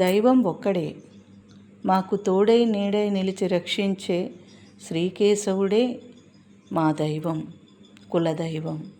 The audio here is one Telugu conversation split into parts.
దైవం ఒక్కడే. మాకు తోడై నీడై నిలిచి రక్షించే శ్రీకేశవుడే మా దైవం కులదైవం.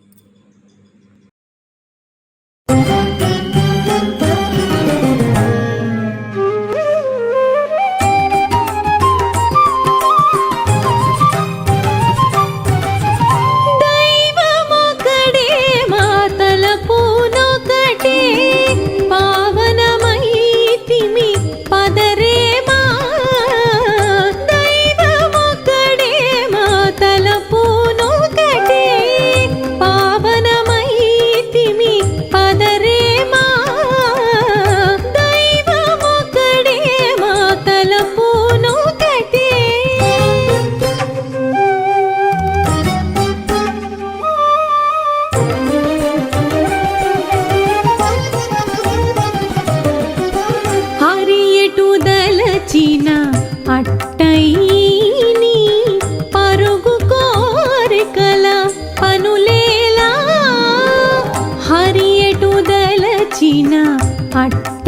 వచ్చిన అట్టయ్యని పరుగు కోరికల పనులేలా హరియటు దలచిన అట్ట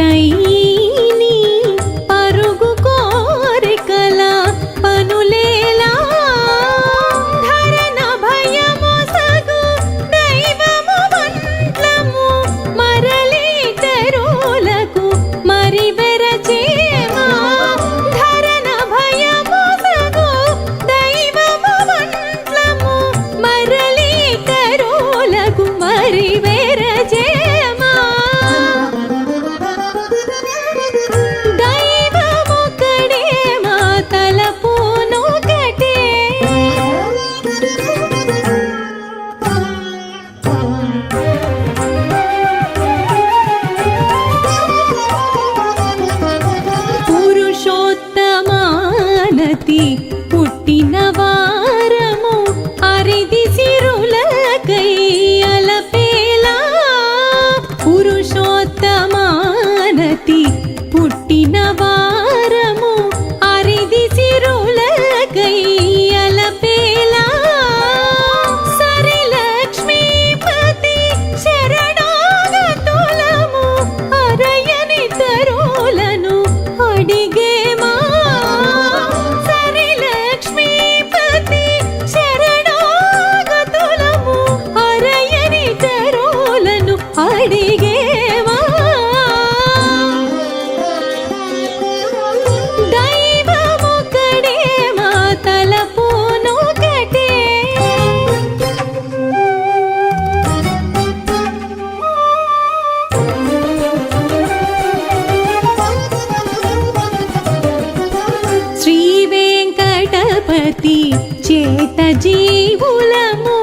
ప్రతి చేత జీవులము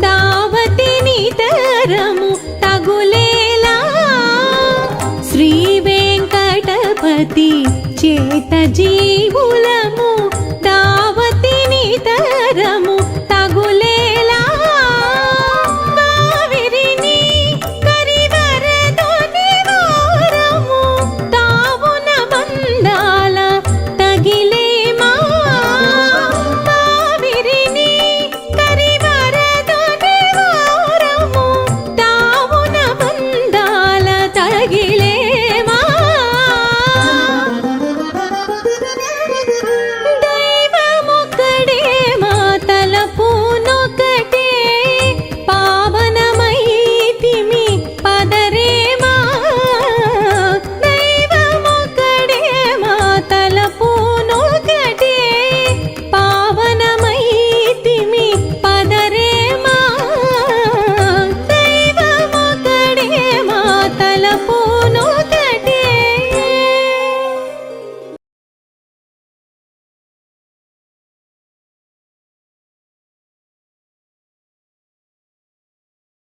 దావతిని తరము తగులేలా. శ్రీ వెంకటపతి చేత జీ